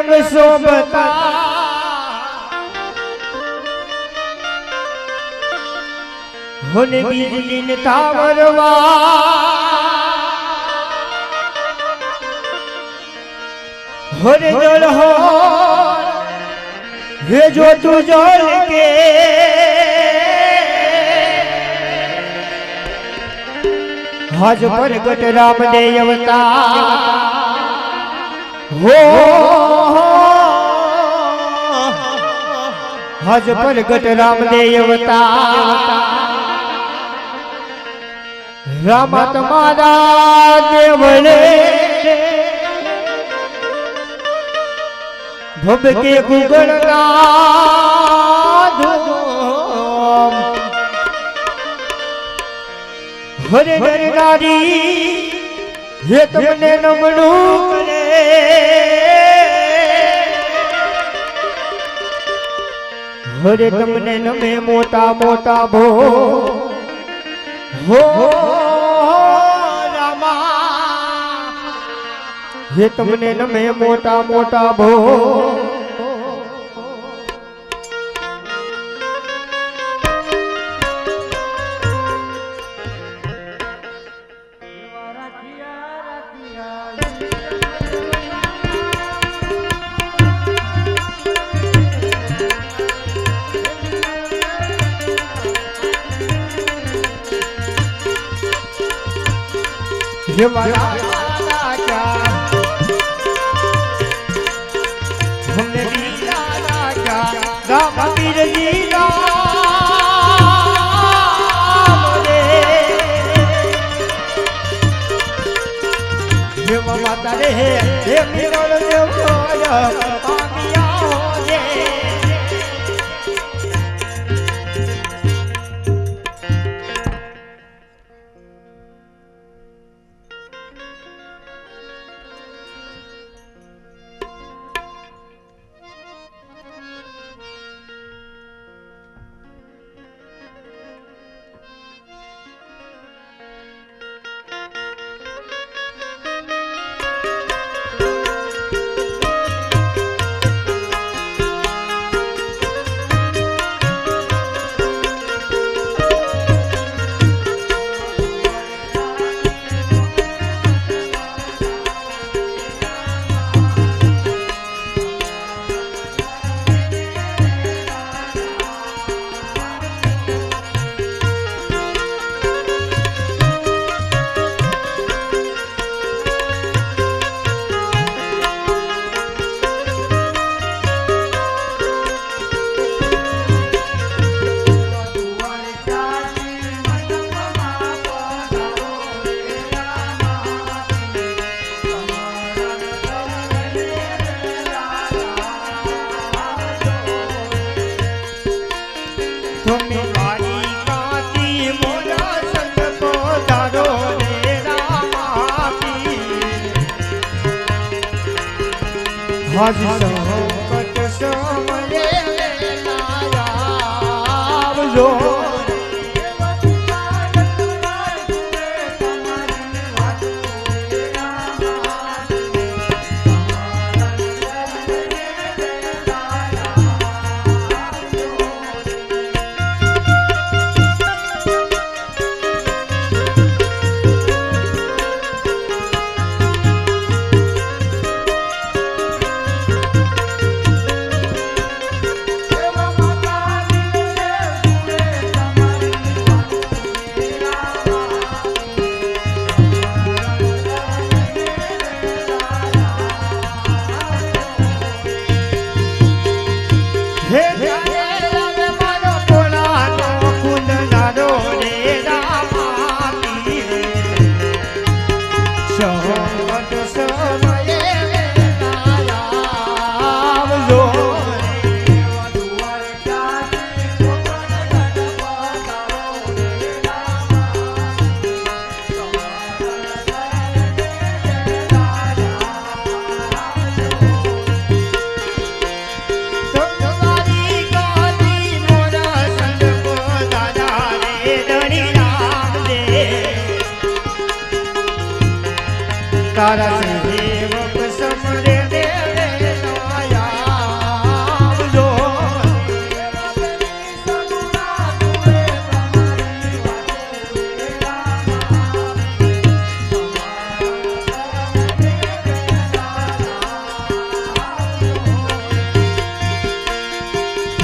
રંગ શોભતા. હુન બીજલીન તાવરવા હર જળ હો હે જો તું જળ કે. હજ પ્રગટ રામ દેવતા હો હજ પ્રગટ રામ દેવતા રામ તમારા દેવળે ભબકે ગુગળના ધૂમ હરે નર નારી, હે તમને નમણું કરે. હરે તમને નમે મોટા મોટા ભો. હો રામા. હે તમને નમે મોટા મોટા ભો. માતા રે હે હે મીરો દેવ હજ સંકટ સમયે આવજો.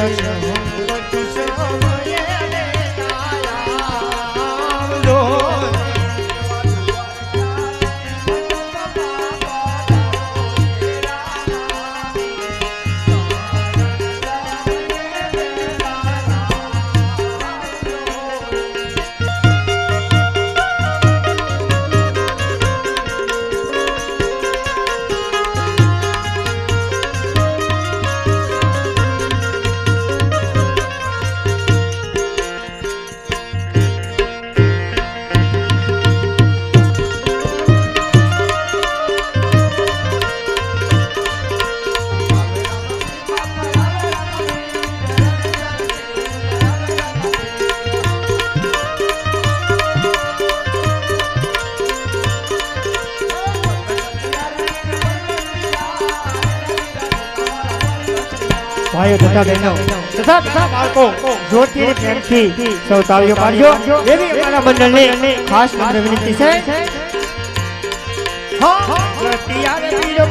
Jacarajá ભાઈઓ તથા બહેનો, તથા તથા બાળકો, જોરથી પ્રેમથી સૌ તાળીઓ પાડજો. એવી અમારા મંડળને ખાસ નમ્ર વિનંતી છે. હા પ્રતિયા રે વીરો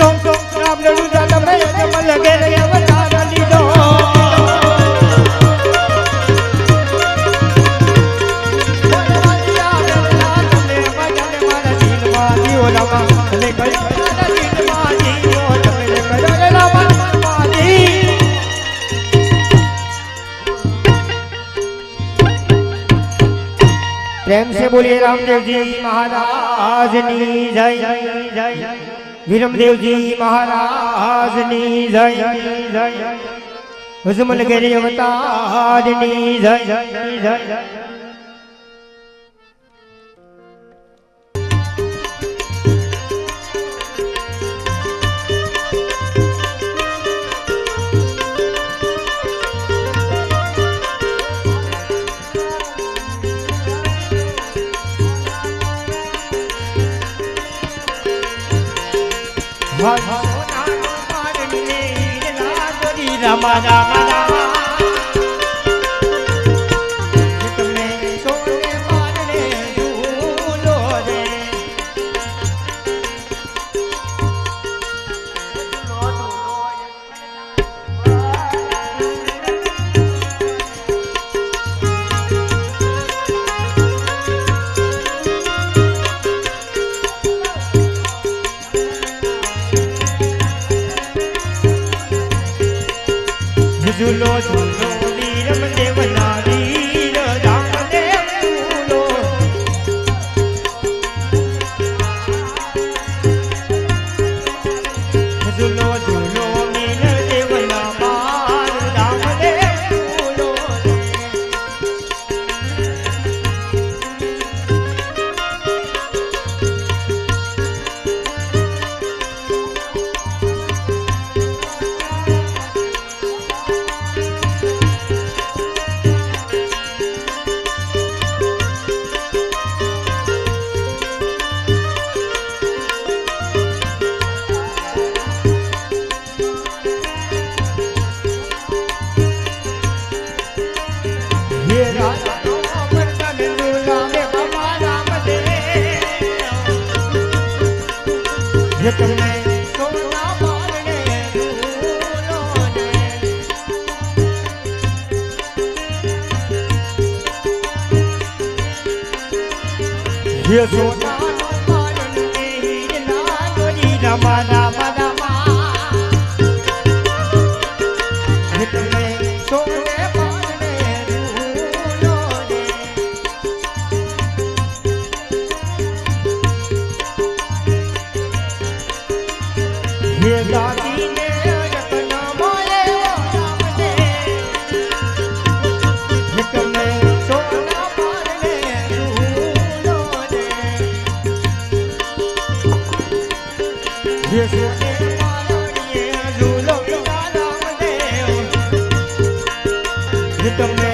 લીધો રામ લડું દાદા મેં લગે રહ્યા વધારા લીધો. પ્રેમ સે બોલીએ રામદેવજી મહારાજની જય જય જય. વિરમદેવજી મહારાજની જય. જય હુઝમલ ગરી અવતારની જય જય જય. ભગવાન Rama Rama Rama. You know Chandra હે સોના મારા don't.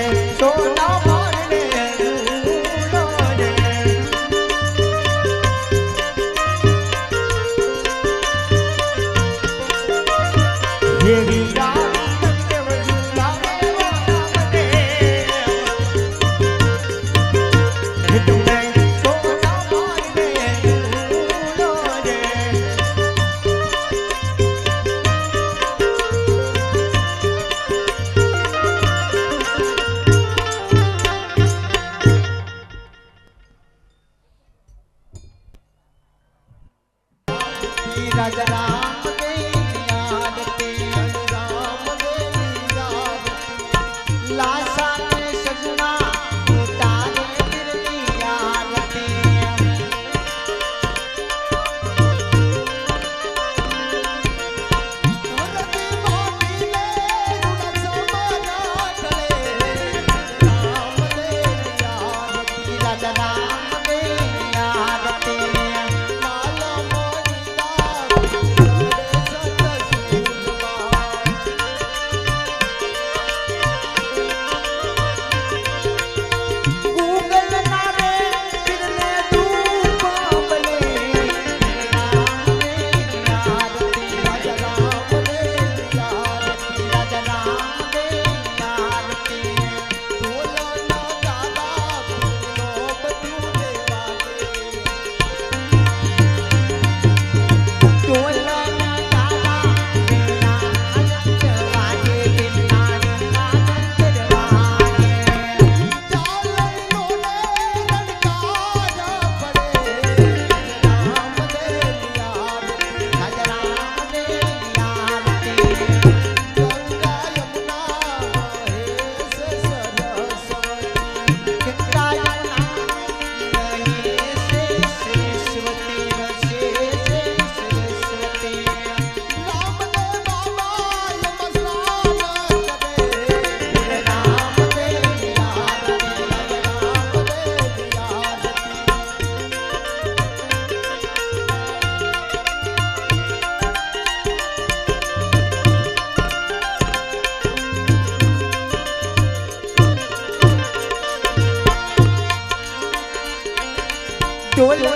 จุน